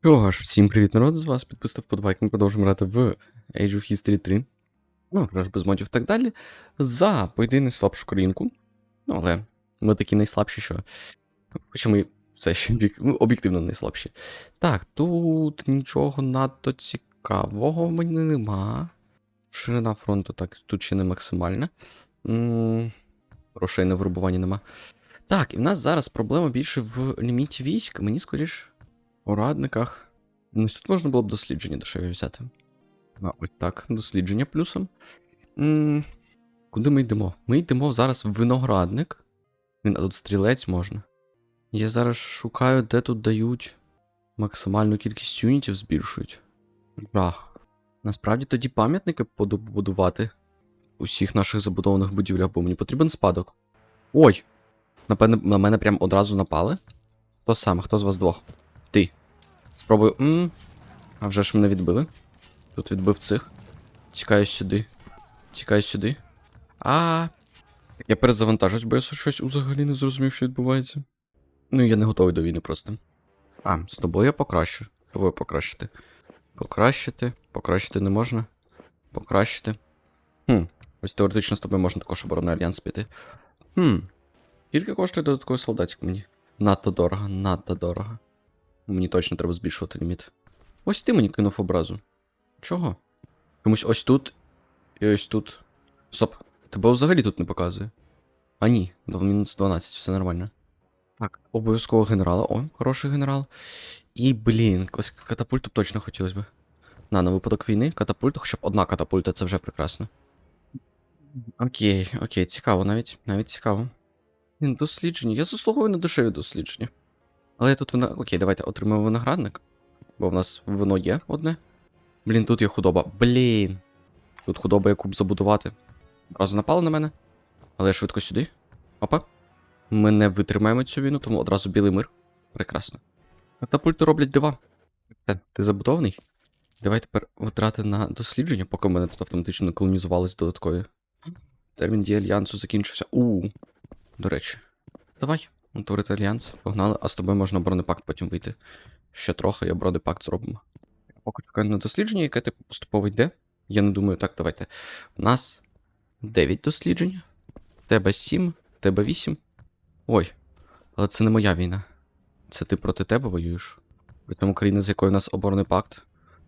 Що ж, всім привіт, народ, з вас підписав подбайк. Ми продовжуємо грати в Age of History 3. Ну, вже ж без модів і так далі. За по ідеї найслабшу країнку. Ну, але ми такі найслабші, що. Хоча ми все ще ну, об'єктивно найслабші. Так, тут нічого надто цікавого в мене нема. Ширина фронту, так, тут ще не максимальна. Грошей на вирубування нема. Так, і в нас зараз проблема більше в ліміті військ. Мені скоріш у радниках. Ну, тут можна було б дослідження дешеві взяти. А, ось так, дослідження плюсом. м Куди ми йдемо? Ми йдемо зараз в виноградник. А тут стрілець можна. Я зараз шукаю, де тут дають максимальну кількість юнітів збільшують. Жах. Насправді тоді пам'ятники побудувати усіх наших забудованих будівлях, бо мені потрібен спадок. Ой! Напевне, на мене прям одразу напали. Хто саме? Хто з вас двох? Спробую. М а вже ж мене відбили. Тут відбив цих. Тікаю сюди. Тікаю сюди. А. Я перезавантажусь, бо я щось взагалі не зрозумів, що відбувається. Ну, я не готовий до війни просто. А, з тобою я покращу. Тобою покращити. Покращити. Покращити не можна. Покращити. Хм. Ось теоретично з тобою можна також оборонний альянс піти. Хм. Скільки коштує додатковий солдатик мені? Надто дорого, надто дорого. Мені точно треба збільшувати ліміт. Ось ти мені кинув образу. Чого? Чомусь ось тут і ось тут. Стоп, тебе взагалі тут не показує. А ні, до мінус 12, все нормально. Так, обов'язково генерала. О, хороший генерал. І, блін, ось катапульту точно хотілося б. На, на випадок війни, катапульта, хоча б одна катапульта, це вже прекрасно. Окей, окей, цікаво навіть, навіть цікаво. Дослідження. Я заслуговую на дешеві дослідження. Але тут вина. Окей, давайте отримаємо виноградник. Бо в нас воно є одне. Блін, тут є худоба. Блін. Тут худоба яку б забудувати. Одразу напали на мене. Але я швидко сюди. Опа. Ми не витримаємо цю війну, тому одразу білий мир. Прекрасно. Катапульти роблять дива. Все, ти забудований? Давай тепер витрати на дослідження, поки мене тут автоматично колонізувались додаткові. Термін дії альянсу закінчився. У. До речі. Давай, утворити альянс. Погнали, а з тобою можна бронепакт потім вийти. Ще трохи, і бронепакт зробимо. Я поки чекаю на дослідження, яке типу поступово йде. Я не думаю, так, давайте. У нас 9 досліджень. Тебе 7, тебе 8. Ой, але це не моя війна. Це ти проти тебе воюєш. При тому країна, з якою у нас оборонний пакт.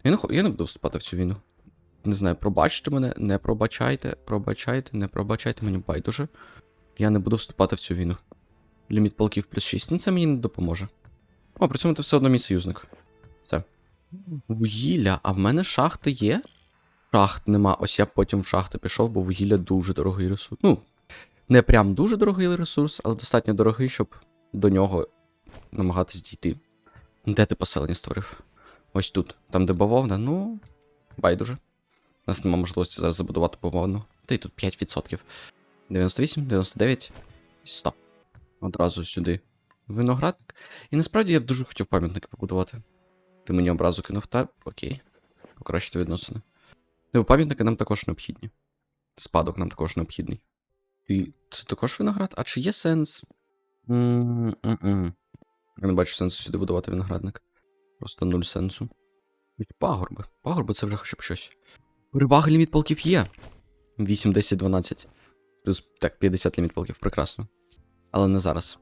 Я не, я не буду вступати в цю війну. Не знаю, пробачте мене, не пробачайте, пробачайте, не пробачайте, мені байдуже. Я не буду вступати в цю війну. Ліміт полків плюс 6, ну це мені не допоможе. О, при цьому ти все одно мій союзник. Все. Вугілля, а в мене шахти є? Шахт нема. Ось я потім в шахти пішов, бо вугілля дуже дорогий ресурс. Ну, не прям дуже дорогий ресурс, але достатньо дорогий, щоб до нього намагатись дійти. Де ти поселення створив? Ось тут. Там, де бавовна, ну. Байдуже. У нас нема можливості зараз забудувати бавовну. Та й тут 5%. 98, 99 і 100. Одразу сюди. Виноградник. І насправді я б дуже хотів пам'ятники побудувати. Ти мені образу кинув, та окей. Покращити відносини. Ну, пам'ятники нам також необхідні. Спадок нам також необхідний. І це також виноград? А чи є сенс? М-м-м. Я не бачу сенсу сюди будувати виноградник. Просто нуль сенсу. Пагорби. Пагорби це вже хоча б щось. Перевага ліміт полків є. 8, 10, 12. Плюс так, 50 ліміт полків, прекрасно. Але не зараз.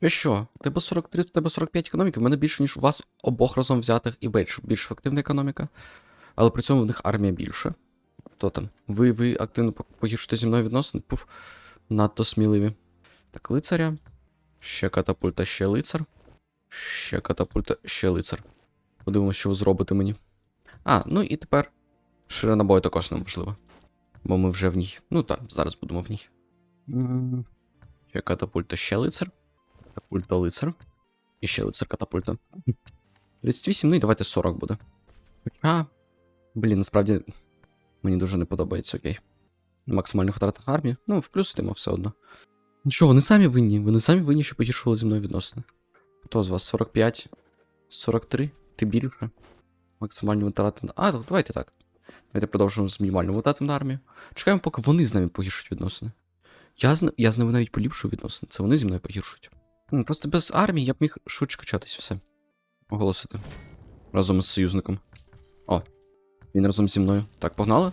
І що? Тебе 43, в тебе 45 економіки, в мене більше, ніж у вас обох разом взятих і більш, більш ефективна економіка. Але при цьому в них армія більше. Хто там? Ви, ви активно по- погіршите зі мною відносини? Пуф, надто сміливі. Так, лицаря. Ще катапульта, ще лицар. Ще катапульта, ще лицар. Подивимося, що ви зробите мені. А, ну і тепер ширина бою також неможлива. Бо ми вже в ній. Ну так, зараз будемо в ній. М, Ще катапульта, ще лицар. Катапульта, лицар. І ще лицар катапульта. 38, ну і давайте 40 буде. Хоча. Блін, насправді мені дуже не подобається, окей. Максимальних втратах армії. Ну, в плюс йдемо все одно. Ну що, вони самі винні? Вони самі винні, що погіршували зі мною відносини. Хто з вас? 45? 43? Ти більше? Максимальні витрати на. А, давайте так. Давайте продовжуємо з мінімальними витратами на армію. Чекаємо, поки вони з нами погіршують відносини. Я з, я з ними навіть поліпшую відносини. Це вони зі мною погіршують. Ну, Просто без армії я б міг швидше качатись все. Оголосити. Разом із союзником. О, він разом зі мною. Так, погнали.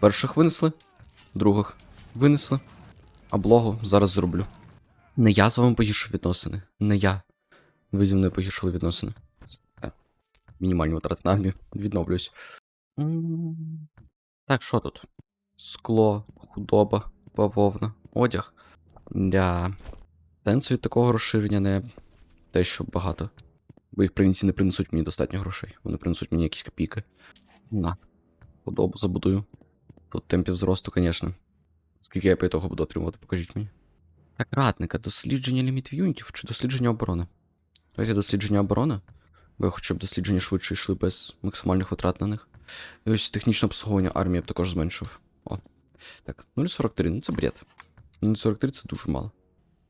Перших винесли, других винесли. А блогу зараз зроблю. Не я з вами погіршив відносини. Не я. Ви зі мною погіршили відносини. Мінімальні витрати на армію. Відновлююсь. Так, що тут? Скло, худоба, бавовна, одяг. Для сенсу від такого розширення не те, що багато. Бо їх провінції не принесуть мені достатньо грошей. Вони принесуть мені якісь копійки. На. Худобу забудую. Тут темпів зросту, звісно. Скільки я по того буду отримувати, покажіть мені. Так, радника, дослідження лімітів юнітів чи дослідження оборони? Давайте дослідження оборони. Бо я хочу, щоб дослідження швидше йшли без максимальних витрат на них. І ось технічне обслуговування армії я б також зменшив. О. Так, 0,43, ну це бред. 0,43 це дуже мало.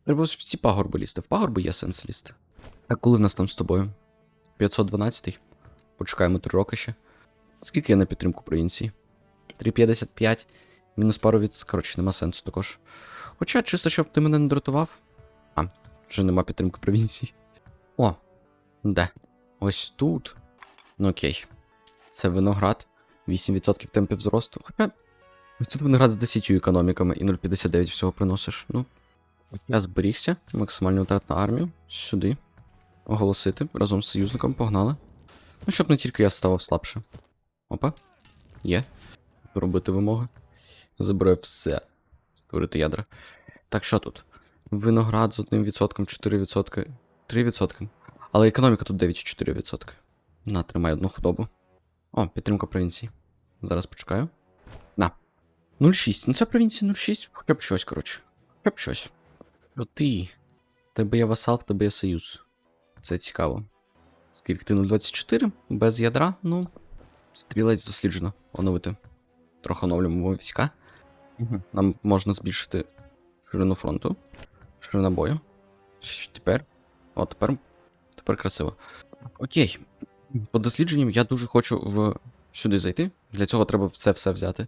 Треба ось всі пагорби лізти. В пагорби є сенс лізти. Так, коли в нас там з тобою? 512. Почекаємо 3 роки ще. Скільки є на підтримку провінції? 3,55. Мінус пару від. Коротше, нема сенсу також. Хоча, чисто, щоб ти мене не дратував. А, вже нема підтримки провінції. О, де? Ось тут. Ну окей. Це виноград. 8% темпів зросту. Хоча. Ось тут виноград з 10 економіками і 0,59 всього приносиш. Ну. Я зберігся. Максимальний витрат на армію. Сюди. Оголосити. Разом з союзником погнали. Ну, щоб не тільки я ставав слабше. Опа. Є. Робити вимоги. Забираю все. Створити ядра. Так, що тут? Виноград з 1%, 4%, 3%. Але економіка тут 9,4%. На, тримай одну худобу. О, підтримка провінції. Зараз почекаю. На. 0,6. Ну це провінція 0,6. Хоча б щось, коротше. Хоча б щось. О, ти. Тебе є васал, в тебе є союз. Це цікаво. Скільки ти 0,24? Без ядра? Ну. Стрілець досліджено. Оновити. Трохи оновлюємо війська. Угу. Нам можна збільшити ширину фронту. Ширина бою. Тепер. О, тепер. Тепер красиво. Окей. По дослідженням я дуже хочу в... сюди зайти. Для цього треба все-все взяти.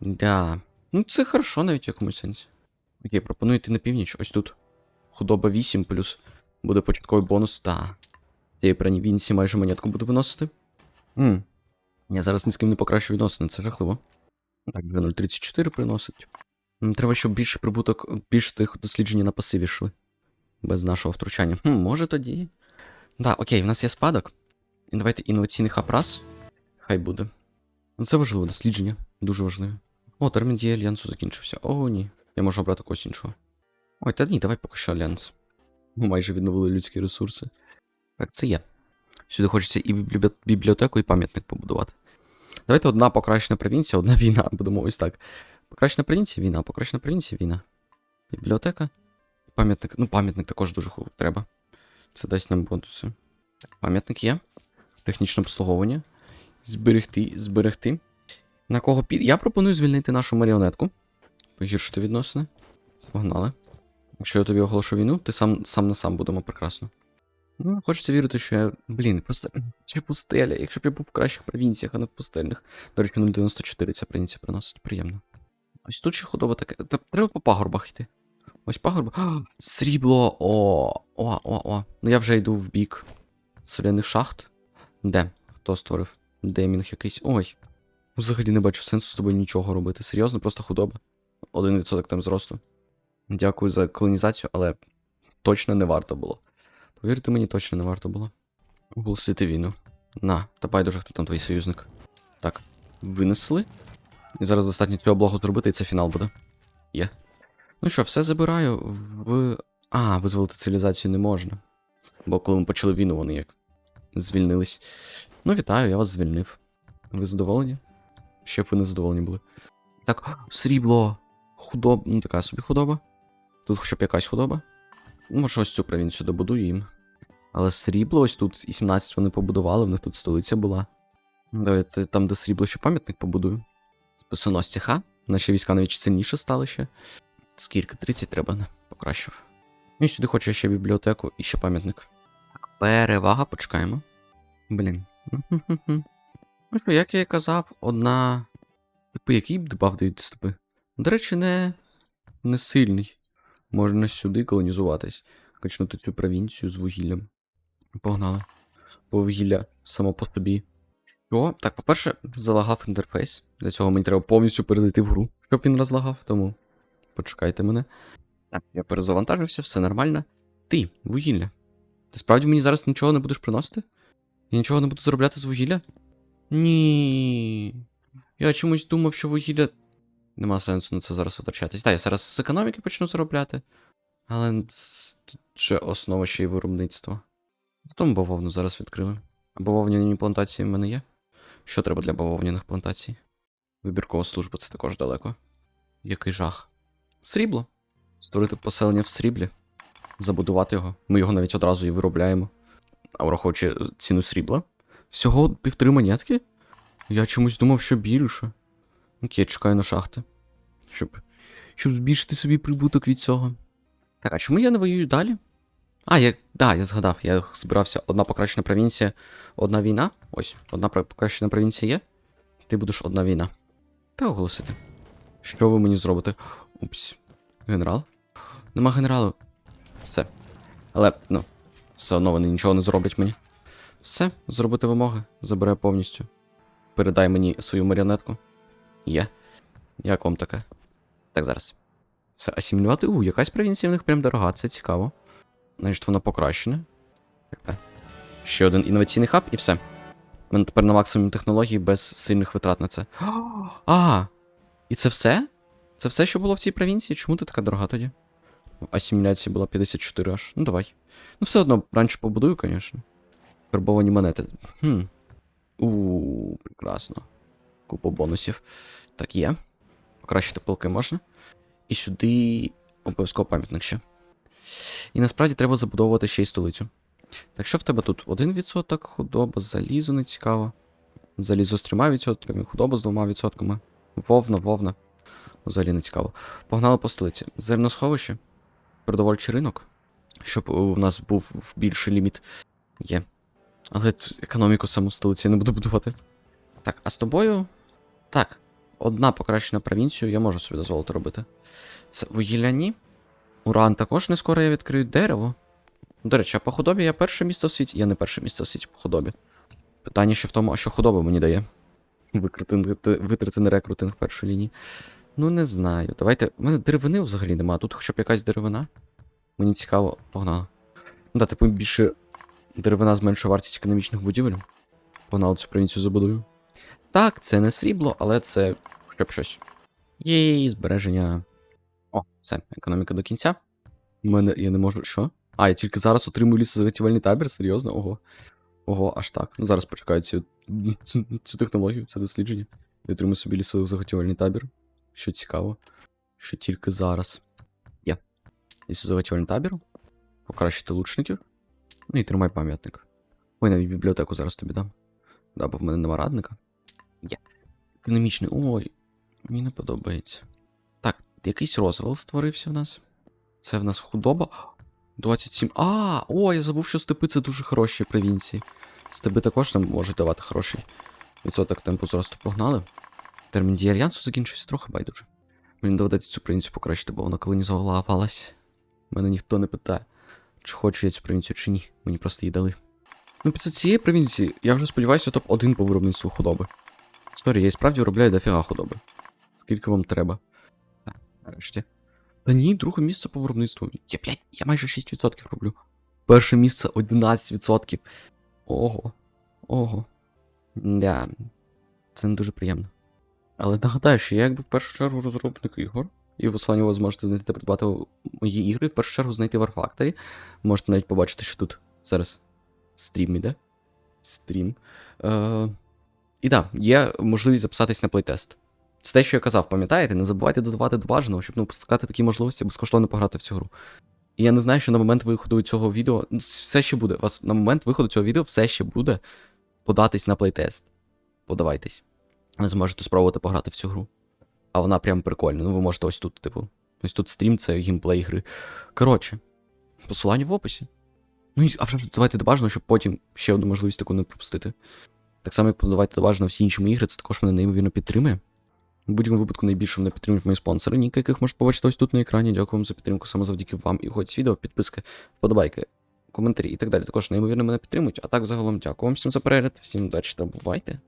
Да. Ну, це хорошо навіть в якомусь сенсі. Окей, пропоную йти на північ. Ось тут. Худоба 8 плюс буде початковий бонус. Та. Цієї провінції майже монетку буду виносити. М. Я зараз ні з ким не покращу відносини, це жахливо. Так, вже 0,34 приносить. Треба, щоб більше прибуток, більше тих досліджень на пасиві йшли. Без нашого втручання. Хм, може тоді. Да, окей, в нас є спадок. І давайте інноваційний хаб-раз. Хай буде. Це важливо, дослідження. Дуже важливе. О, термін дії альянсу закінчився. О, ні. Я можу обрати когось іншого. Ой, та ні, давай поки що альянс. Ми майже відновили людські ресурси. Так, це є. Сюди хочеться і бібліотеку, і пам'ятник побудувати. Давайте одна покращена провінція, одна війна, будемо ось так. Покращена провінція, війна, покращена провінція, війна. Бібліотека. Пам'ятник. Ну, пам'ятник також дуже треба. Це дасть нам бонуси. Пам'ятник є. Технічне обслуговування. Зберегти, зберегти. На кого під. Я пропоную звільнити нашу маріонетку. Погіршити відносини. Погнали. Якщо я тобі оголошу війну, ти сам, сам на сам будемо прекрасно. Ну, хочеться вірити, що я. Блін, просто. Чи пустеля, якщо б я був в кращих провінціях, а не в пустельних. До речі, 0,94 ця провінція приносить. Приємно. Ось тут ще худоба таке. Та треба по пагорбах йти. Ось пагорба. А, срібло. О, о, о, о. Ну я вже йду в бік соляних шахт. Де? Хто створив? Демінг якийсь. Ой. Взагалі не бачу сенсу з тобою нічого робити. Серйозно, просто худоба. 1% там зросту. Дякую за колонізацію, але точно не варто було. Повірте мені, точно не варто було. Оголосити війну. На, та байдуже, хто там твій союзник. Так, винесли. І зараз достатньо цього благо зробити, і це фінал буде. Є. Ну що, все забираю в. А, визволити цивілізацію не можна. Бо коли ми почали війну, вони як звільнились. Ну, вітаю, я вас звільнив. Ви задоволені? Ще б ви не задоволені були. Так, срібло. Худоба. Ну, така собі худоба. Тут хоча б якась худоба. Може, ось цю провінцію добудую їм. Але срібло ось тут і 17 вони побудували, в них тут столиця була. Давайте там, де срібло, ще пам'ятник побудую. Списоносці ха. Наші війська навіть сильніше стали ще. Скільки? 30 треба, не покращив. Ну і сюди хочу ще бібліотеку і ще пам'ятник. Так, перевага, почекаємо. Блін. Як я і казав, одна. Типи, який дебаф дають степи? До речі, не. не сильний. Можна сюди колонізуватись. Качнути цю провінцію з вугіллям. Погнали. бо вугілля само по собі. Що? Так, по-перше, залагав інтерфейс. Для цього мені треба повністю перезайти в гру, щоб він розлагав, тому почекайте мене. Так, я перезавантажився, все нормально. Ти, вугілля. Ти справді мені зараз нічого не будеш приносити? Я нічого не буду заробляти з вугілля? Ні. Я чомусь думав, що вугілля. Нема сенсу на це зараз витрачатись. Так, я зараз з економіки почну заробляти. Але тут ще основа ще й виробництва. Зато ми бавовну зараз відкрили. А бавовняні плантації в мене є? Що треба для бавовняних плантацій? Вибіркова служба це також далеко. Який жах. Срібло. Створити поселення в сріблі. Забудувати його. Ми його навіть одразу і виробляємо. А враховуючи ціну срібла. Всього півтори монетки? Я чомусь думав, що більше. Окей, чекаю на шахти. Щоб. Щоб збільшити собі прибуток від цього. Так, а чому я не воюю далі? А, я. Да, я згадав, я збирався одна покращена провінція, одна війна. Ось, одна покращена провінція є. Ти будеш одна війна. Та оголосити. Що ви мені зробите? Упс. Генерал? Нема генералу. Все. Але, ну, все одно вони нічого не зроблять мені. Все, зробити вимоги, забере повністю. Передай мені свою маріонетку. Є. Як вам таке? Так, зараз. Все, асимілювати. У, якась провінція в них прям дорога, це цікаво. Значить, вона покращена. Так, так. Ще один інноваційний хаб і все. У мене тепер на максимум технології без сильних витрат на це. А! І це все? Це все, що було в цій провінції? Чому ти така дорога тоді? Асиміляція була 54 аж. Ну давай. Ну, все одно раніше побудую, звісно. Карбовані монети. Хм. У, прекрасно. Купа бонусів. Так, є. Покращити пилки можна. І сюди обов'язково пам'ятник ще. І насправді треба забудовувати ще й столицю. Так що в тебе тут 1% худоба, залізо не цікаво. Залізо з 3%, худоба з 2%. Вовна, вовна. Взагалі не цікаво. Погнали по столиці. Зерносховище. Продовольчий ринок. Щоб у нас був більший ліміт. Є. Але економіку саму столиці не буду будувати. Так, а з тобою. Так, одна покращена провінцію я можу собі дозволити робити. Це вугілляні. Уран також не скоро я відкрию дерево. До речі, а по худобі я перше місце в світі. Я не перше місце в світі по худобі. Питання ще в тому, а що худоба мені дає. На рекрутинг першої лінії. Ну, не знаю. Давайте. У мене деревини взагалі нема. Тут хоча б якась деревина. Мені цікаво, погнали. Ну да, типу більше деревина зменшує вартість економічних будівель. Погнали цю провінцію забудую. Так, це не срібло, але це хоча б щось. Єй, збереження. О, все, економіка до кінця. У мене я не можу. Що? А, я тільки зараз отримую лісозаготівельний табір, серйозно? Ого. Ого, аж так. Ну зараз почекаю цю, цю, цю технологію, це дослідження. І отримую собі лісозаготівельний табір. Що цікаво. Що тільки зараз. Є. Лісозаготівельний табір. Покращити лучників. Ну і тримай пам'ятник. Ой, навіть бібліотеку зараз тобі дам. Да, бо в мене нема радника. Є. Економічний. Ой, мені не подобається. Так, якийсь розвал створився в нас. Це в нас худоба. 27. А, о, я забув, що степи це дуже хороші провінції. Степи також нам можуть давати хороший відсоток темпу зросту. Погнали. Термін дії альянсу закінчився трохи байдуже. Мені доведеться цю провінцію покращити, бо вона колонізувалась. Мене ніхто не питає, чи хочу я цю провінцію, чи ні. Мені просто її дали. Ну, після цієї провінції я вже сподіваюся топ-1 по виробництву худоби. Сорі, я і справді виробляю дофіга худоби. Скільки вам треба? Так, нарешті. Та ні, друге місце по виробництву. Я 5, я майже 6% роблю. Перше місце 11%. Ого. Ого. Да. Це не дуже приємно. Але нагадаю, що я якби в першу чергу розробник ігор. І в посланні ви зможете знайти та придбати мої ігри. В першу чергу знайти в Warfactory. Можете навіть побачити, що тут зараз стрім іде. Стрім. Е, і так, да, є можливість записатись на плейтест. Це те, що я казав, пам'ятаєте? Не забувайте додавати до бажаного, щоб не пускати такі можливості безкоштовно пограти в цю гру. І я не знаю, що на момент виходу цього відео. ну, Все ще буде. Вас на момент виходу цього відео все ще буде податись на плейтест. Подавайтесь. Ви зможете спробувати пограти в цю гру. А вона прям прикольна. Ну, ви можете ось тут, типу. Ось тут стрім, це геймплей гри. Коротше, посилання в описі. Ну і а вже давайте до щоб потім ще одну можливість таку не пропустити. Так само, як подавайте до всі інші мої ігри, це також мене неймовірно підтримує. В будь-якому випадку найбільше мене підтримують мої спонсори, ніки яких можете побачити ось тут на екрані. Дякую вам за підтримку саме завдяки вам і хоч відео, підписки, вподобайки. коментарі і так далі. Також неймовірно мене підтримують. А так загалом дякую вам всім за перегляд, всім удачі та бувайте.